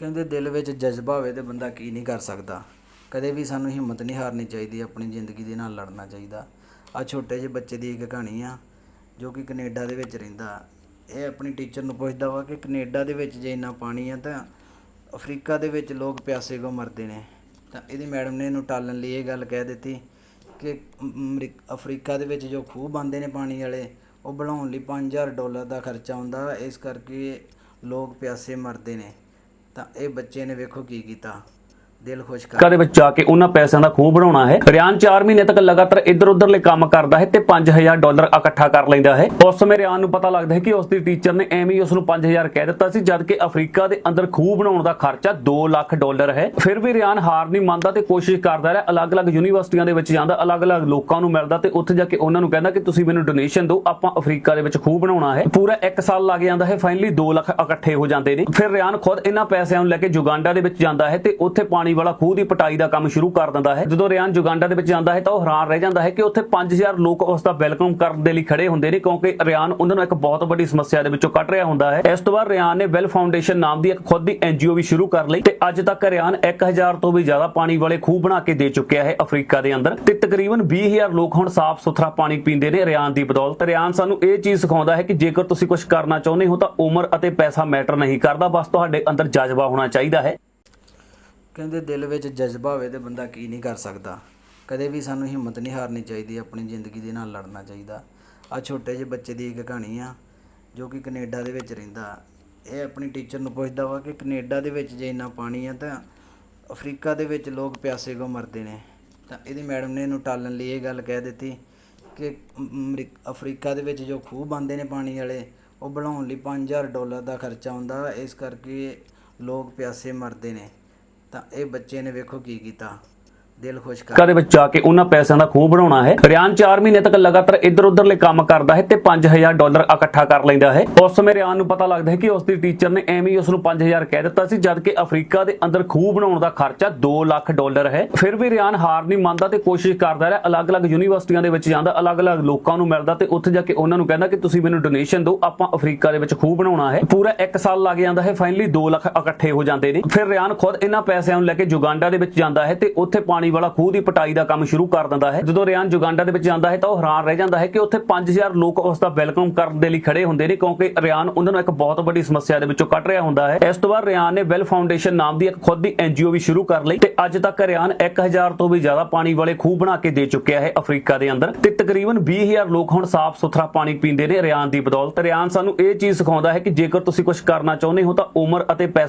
ਕਹਿੰਦੇ ਦਿਲ ਵਿੱਚ ਜਜ਼ਬਾ ਹੋਵੇ ਤੇ ਬੰਦਾ ਕੀ ਨਹੀਂ ਕਰ ਸਕਦਾ। ਕਦੇ ਵੀ ਸਾਨੂੰ ਹਿੰਮਤ ਨਹੀਂ ਹਾਰਨੀ ਚਾਹੀਦੀ, ਆਪਣੀ ਜ਼ਿੰਦਗੀ ਦੇ ਨਾਲ ਲੜਨਾ ਚਾਹੀਦਾ। ਆ ਛੋਟੇ ਜਿਹੇ ਬੱਚੇ ਦੀ ਇੱਕ ਕਹਾਣੀ ਆ, ਜੋ ਕਿ ਕੈਨੇਡਾ ਦੇ ਵਿੱਚ ਰਹਿੰਦਾ। ਇਹ ਆਪਣੀ ਟੀਚਰ ਨੂੰ ਪੁੱਛਦਾ ਵਾ ਕਿ ਕੈਨੇਡਾ ਦੇ ਵਿੱਚ ਜੇ ਇੰਨਾ ਪਾਣੀ ਆ ਤਾਂ ਅਫਰੀਕਾ ਦੇ ਵਿੱਚ ਲੋਕ ਪਿਆਸੇ ਕੋ ਮਰਦੇ ਨੇ? ਤਾਂ ਇਹਦੀ ਮੈਡਮ ਨੇ ਇਹਨੂੰ ਟਾਲਣ ਲਈ ਇਹ ਗੱਲ ਕਹਿ ਦਿੱਤੀ ਕਿ ਅਮਰੀ- ਅਫਰੀਕਾ ਦੇ ਵਿੱਚ ਜੋ ਖੂਹ ਬੰਦੇ ਨੇ ਪਾਣੀ ਵਾਲੇ, ਉਹ ਬਣਾਉਣ ਲਈ 5000 ਡਾਲਰ ਦਾ ਖਰਚਾ ਆਉਂਦਾ। ਇਸ ਕਰਕੇ ਲੋਕ ਪਿਆਸੇ ਮਰਦੇ ਨੇ। ਤਾਂ ਇਹ ਬੱਚੇ ਨੇ ਵੇਖੋ ਕੀ ਕੀਤਾ। ਦਿਲ ਖੁਸ਼ ਕਰ। ਦੇ ਵਿੱਚ ਜਾ ਕੇ ਉਹਨਾਂ ਪੈਸਿਆਂ ਦਾ ਖੂਹ ਬਣਾਉਣਾ ਹੈ। ਰਿਆਨ 4 ਮਹੀਨੇ ਤੱਕ ਲਗਾਤਾਰ ਇੱਧਰ ਉੱਧਰਲੇ ਕੰਮ ਕਰਦਾ ਹੈ ਤੇ 5000 ਡਾਲਰ ਇਕੱਠਾ ਕਰ ਲੈਂਦਾ ਹੈ। ਉਸ ਸਮੇਂ ਰਿਆਨ ਨੂੰ ਪਤਾ ਲੱਗਦਾ ਹੈ ਕਿ ਉਸ ਦੀ ਟੀਚਰ ਨੇ ਐਵੇਂ ਹੀ ਉਸ ਨੂੰ 5000 ਕਹਿ ਦਿੱਤਾ ਸੀ, ਜਦ ਕਿ ਅਫਰੀਕਾ ਦੇ ਅੰਦਰ ਖੂਹ ਬਣਾਉਣ ਦਾ ਖਰਚਾ 2 ਲੱਖ ਡਾਲਰ ਹੈ। ਫਿਰ ਵੀ ਰਿਆਨ ਹਾਰ ਨਹੀਂ ਮੰਨਦਾ ਤੇ ਕੋਸ਼ਿਸ਼ ਕਰਦਾ ਰਿਹਾ ਅਲੱਗ-ਅਲੱਗ ਯੂਨੀਵਰਸਿਟੀਆਂ ਦੇ ਵਿੱਚ ਜਾਂਦਾ, ਅਲੱਗ-ਅਲੱਗ ਲੋਕਾਂ ਨੂੰ ਮਿਲਦਾ ਤੇ ਉੱਥੇ ਜਾ ਕੇ ਉਹਨਾਂ ਨੂੰ ਕਹਿੰਦਾ ਕਿ ਤੁਸੀਂ ਮੈਨੂੰ ਡੋਨੇਸ਼ਨ ਦਿਓ, ਆਪਾਂ ਅਫਰੀਕਾ ਦੇ ਵਿੱਚ ਖੂਹ ਬਣਾਉਣਾ ਹੈ। ਪੂਰਾ 1 ਸਾਲ ਲੱਗ ਜਾਂਦਾ ਹੈ ਫਾਈਨਲੀ 2 ਲੱਖ ਇਕੱਠੇ ਹੋ ਜਾਂਦੇ ਨੇ। ਫਿਰ ਰਿਆਨ ਖੁਦ ਇਹਨਾਂ ਪੈਸਿਆਂ ਨੂੰ ਲੈ ਕੇ ਜੁਗਾਂਡਾ ਦੇ ਵਿੱਚ ਜਾਂਦਾ ਹੈ ਤੇ ਉੱਥੇ ਪਾਣੀ ਵਾਲਾ ਖੂਹ ਦੀ ਪਟਾਈ ਦਾ ਕੰਮ ਸ਼ੁਰੂ ਕਰ ਦਿੰਦਾ ਹੈ। ਜਦੋਂ ਰਿਆਨ ਜੁਗਾਂਡਾ ਦੇ ਵਿੱਚ ਜਾਂਦਾ ਹੈ ਤਾਂ ਉਹ ਹੈਰਾਨ ਰਹਿ ਜਾਂਦਾ ਹੈ ਕਿ ਉੱਥੇ 5000 ਲੋਕ ਉਸ ਦਾ ਵੈਲਕਮ ਕਰਨ ਦੇ ਲਈ ਖੜੇ ਹੁੰਦੇ ਨੇ ਕਿਉਂਕਿ ਰਿਆਨ ਉਹਨਾਂ ਨੂੰ ਇੱਕ ਬਹੁਤ ਵੱਡੀ ਸਮੱਸਿਆ ਦੇ ਵਿੱਚੋਂ ਕੱਢ ਰਿਹਾ ਹੁੰਦਾ ਹੈ। ਇਸ ਤੋਂ ਬਾਅਦ ਰਿਆਨ ਨੇ ਵੈਲ ਫਾਊਂਡੇਸ਼ਨ ਨਾਮ ਦੀ ਇੱਕ ਖੁਦ ਦੀ ਐਨਜੀਓ ਵੀ ਸ਼ੁਰੂ ਕਰ ਲਈ ਤੇ ਅੱਜ ਤੱਕ ਰਿਆਨ 1000 ਤੋਂ ਵੀ ਜ਼ਿਆਦਾ ਪਾਣੀ ਵਾਲੇ ਖੂਹ ਬਣਾ ਕੇ ਦੇ ਚੁੱਕਿਆ ਹੈ ਅਫਰੀਕਾ ਦੇ ਅੰਦਰ ਤੇ ਤਕਰੀਬਨ 20000 ਲੋਕ ਹੁਣ ਸਾਫ਼ ਸੁਥਰਾ ਪਾਣੀ ਪੀਂਦੇ ਨੇ ਰਿਆਨ ਦੀ ਬਦੌਲਤ। ਰਿਆਨ ਸਾਨੂੰ ਇਹ ਚੀਜ਼ ਸਿਖਾਉਂਦਾ ਹੈ ਕਿ ਜੇਕਰ ਤੁਸੀਂ ਕੁਝ ਕਰਨਾ ਚਾਹੁੰਦੇ ਹੋ ਤਾਂ ਉਮਰ ਅਤੇ ਪੈਸਾ ਮੈਟਰ ਨਹੀਂ ਕਰਦਾ। ਬਸ ਤੁਹਾਡੇ ਅੰਦਰ ਜਜ਼ਬਾ ਹੋਣਾ ਚਾਹੀਦਾ ਹੈ। ਕਹਿੰਦੇ ਦਿਲ ਵਿੱਚ ਜਜ਼ਬਾ ਹੋਵੇ ਤੇ ਬੰਦਾ ਕੀ ਨਹੀਂ ਕਰ ਸਕਦਾ। ਕਦੇ ਵੀ ਸਾਨੂੰ ਹਿੰਮਤ ਨਹੀਂ ਹਾਰਨੀ ਚਾਹੀਦੀ, ਆਪਣੀ ਜ਼ਿੰਦਗੀ ਦੇ ਨਾਲ ਲੜਨਾ ਚਾਹੀਦਾ। ਆ ਛੋਟੇ ਜਿਹੇ ਬੱਚੇ ਦੀ ਇੱਕ ਕਹਾਣੀ ਆ, ਜੋ ਕਿ ਕੈਨੇਡਾ ਦੇ ਵਿੱਚ ਰਹਿੰਦਾ। ਇਹ ਆਪਣੀ ਟੀਚਰ ਨੂੰ ਪੁੱਛਦਾ ਵਾ ਕਿ ਕੈਨੇਡਾ ਦੇ ਵਿੱਚ ਜੇ ਇੰਨਾ ਪਾਣੀ ਆ ਤਾਂ ਅਫਰੀਕਾ ਦੇ ਵਿੱਚ ਲੋਕ ਪਿਆਸੇ ਕੋ ਮਰਦੇ ਨੇ? ਤਾਂ ਇਹਦੀ ਮੈਡਮ ਨੇ ਇਹਨੂੰ ਟਾਲਣ ਲਈ ਇਹ ਗੱਲ ਕਹਿ ਦਿੱਤੀ ਕਿ ਅਮਰੀ- ਅਫਰੀਕਾ ਦੇ ਵਿੱਚ ਜੋ ਖੂਹ ਬੰਦੇ ਨੇ ਪਾਣੀ ਵਾਲੇ, ਉਹ ਬਣਾਉਣ ਲਈ 5000 ਡਾਲਰ ਦਾ ਖਰਚਾ ਹੁੰਦਾ ਇਸ ਕਰਕੇ ਲੋਕ ਪਿਆਸੇ ਮਰਦੇ ਨੇ। ਤਾਂ ਇਹ ਬੱਚੇ ਨੇ ਵੇਖੋ ਕੀ ਕੀਤਾ। ਦਿਲ ਖੁਸ਼ ਕਰ। ਦੇ ਵਿੱਚ ਜਾ ਕੇ ਉਹਨਾਂ ਪੈਸਿਆਂ ਦਾ ਖੂਹ ਬਣਾਉਣਾ ਹੈ। ਰਿਆਨ 4 ਮਹੀਨੇ ਤੱਕ ਲਗਾਤਾਰ ਇੱਧਰ ਉੱਧਰਲੇ ਕੰਮ ਕਰਦਾ ਹੈ ਤੇ 5000 ਡਾਲਰ ਇਕੱਠਾ ਕਰ ਲੈਂਦਾ ਹੈ। ਉਸ ਸਮੇਂ ਰਿਆਨ ਨੂੰ ਪਤਾ ਲੱਗਦਾ ਹੈ ਕਿ ਉਸ ਦੀ ਟੀਚਰ ਨੇ ਐਵੇਂ ਹੀ ਉਸ ਨੂੰ 5000 ਕਹਿ ਦਿੱਤਾ ਸੀ, ਜਦ ਕਿ ਅਫਰੀਕਾ ਦੇ ਅੰਦਰ ਖੂਹ ਬਣਾਉਣ ਦਾ ਖਰਚਾ 2 ਲੱਖ ਡਾਲਰ ਹੈ। ਫਿਰ ਵੀ ਰਿਆਨ ਹਾਰ ਨਹੀਂ ਮੰਨਦਾ ਤੇ ਕੋਸ਼ਿਸ਼ ਕਰਦਾ ਰਿਹਾ ਅਲੱਗ-ਅਲੱਗ ਯੂਨੀਵਰਸਿਟੀਆਂ ਦੇ ਵਿੱਚ ਜਾਂਦਾ, ਅਲੱਗ-ਅਲੱਗ ਲੋਕਾਂ ਨੂੰ ਮਿਲਦਾ ਤੇ ਉੱਥੇ ਜਾ ਕੇ ਉਹਨਾਂ ਨੂੰ ਕਹਿੰਦਾ ਕਿ ਤੁਸੀਂ ਮੈਨੂੰ ਡੋਨੇਸ਼ਨ ਦਿਓ, ਆਪਾਂ ਅਫਰੀਕਾ ਦੇ ਵਿੱਚ ਖੂਹ ਬਣਾਉਣਾ ਹੈ। ਪੂਰਾ 1 ਸਾਲ ਲੱਗ ਜਾਂਦਾ ਹੈ ਫਾਈਨਲੀ 2 ਲੱਖ ਇਕੱਠੇ ਹੋ ਜਾਂਦੇ ਨੇ। ਫਿਰ ਰਿਆਨ ਖੁਦ ਇਹਨਾਂ ਪੈਸਿਆਂ ਨੂੰ ਲੈ ਕੇ ਜੁਗਾਂਡਾ ਦੇ ਵਿੱਚ ਜਾਂਦਾ ਹੈ ਤੇ ਉੱਥੇ ਪਾਣੀ ਵਾਲਾ ਖੂਹ ਦੀ ਪਟਾਈ ਦਾ ਕੰਮ ਸ਼ੁਰੂ ਕਰ ਦਿੰਦਾ ਹੈ। ਜਦੋਂ ਰਿਆਨ ਜੁਗਾਂਡਾ ਦੇ ਵਿੱਚ ਜਾਂਦਾ ਹੈ ਤਾਂ ਉਹ ਹੈਰਾਨ ਰਹਿ ਜਾਂਦਾ ਹੈ ਕਿ ਉੱਥੇ 5000 ਲੋਕ ਉਸ ਦਾ ਵੈਲਕਮ ਕਰਨ ਦੇ ਲਈ ਖੜੇ ਹੁੰਦੇ ਨੇ ਕਿਉਂਕਿ ਰਿਆਨ ਉਹਨਾਂ ਨੂੰ ਇੱਕ ਬਹੁਤ ਵੱਡੀ ਸਮੱਸਿਆ ਦੇ ਵਿੱਚੋਂ ਕੱਢ ਰਿਹਾ ਹੁੰਦਾ ਹੈ। ਇਸ ਤੋਂ ਬਾਅਦ ਰਿਆਨ ਨੇ ਵੈਲ ਫਾਊਂਡੇਸ਼ਨ ਨਾਮ ਦੀ ਇੱਕ ਖੁਦ ਦੀ ਐਨਜੀਓ ਵੀ ਸ਼ੁਰੂ ਕਰ ਲਈ ਤੇ ਅੱਜ ਤੱਕ ਰਿਆਨ 1000 ਤੋਂ ਵੀ ਜ਼ਿਆਦਾ ਪਾਣੀ ਵਾਲੇ ਖੂਹ ਬਣਾ ਕੇ ਦੇ ਚੁੱਕਿਆ ਹੈ ਅਫਰੀਕਾ ਦੇ ਅੰਦਰ। ਤੇ ਤਕਰੀਬਨ 20000 ਲੋਕ ਹੁਣ ਸਾਫ਼ ਸੁਥਰਾ ਪਾਣੀ ਪੀਂਦੇ ਨੇ ਰਿਆਨ ਦੀ ਬਦੌਲਤ। ਰਿਆਨ ਸਾਨੂੰ ਇਹ ਚੀਜ਼ ਸਿਖਾਉਂਦਾ ਹੈ ਕਿ ਜੇਕਰ ਤੁਸੀਂ ਕੁਝ ਕਰਨਾ ਚਾਹੁੰਦੇ ਹੋ ਤਾਂ ਉਮਰ ਅਤੇ ਪੈਸਾ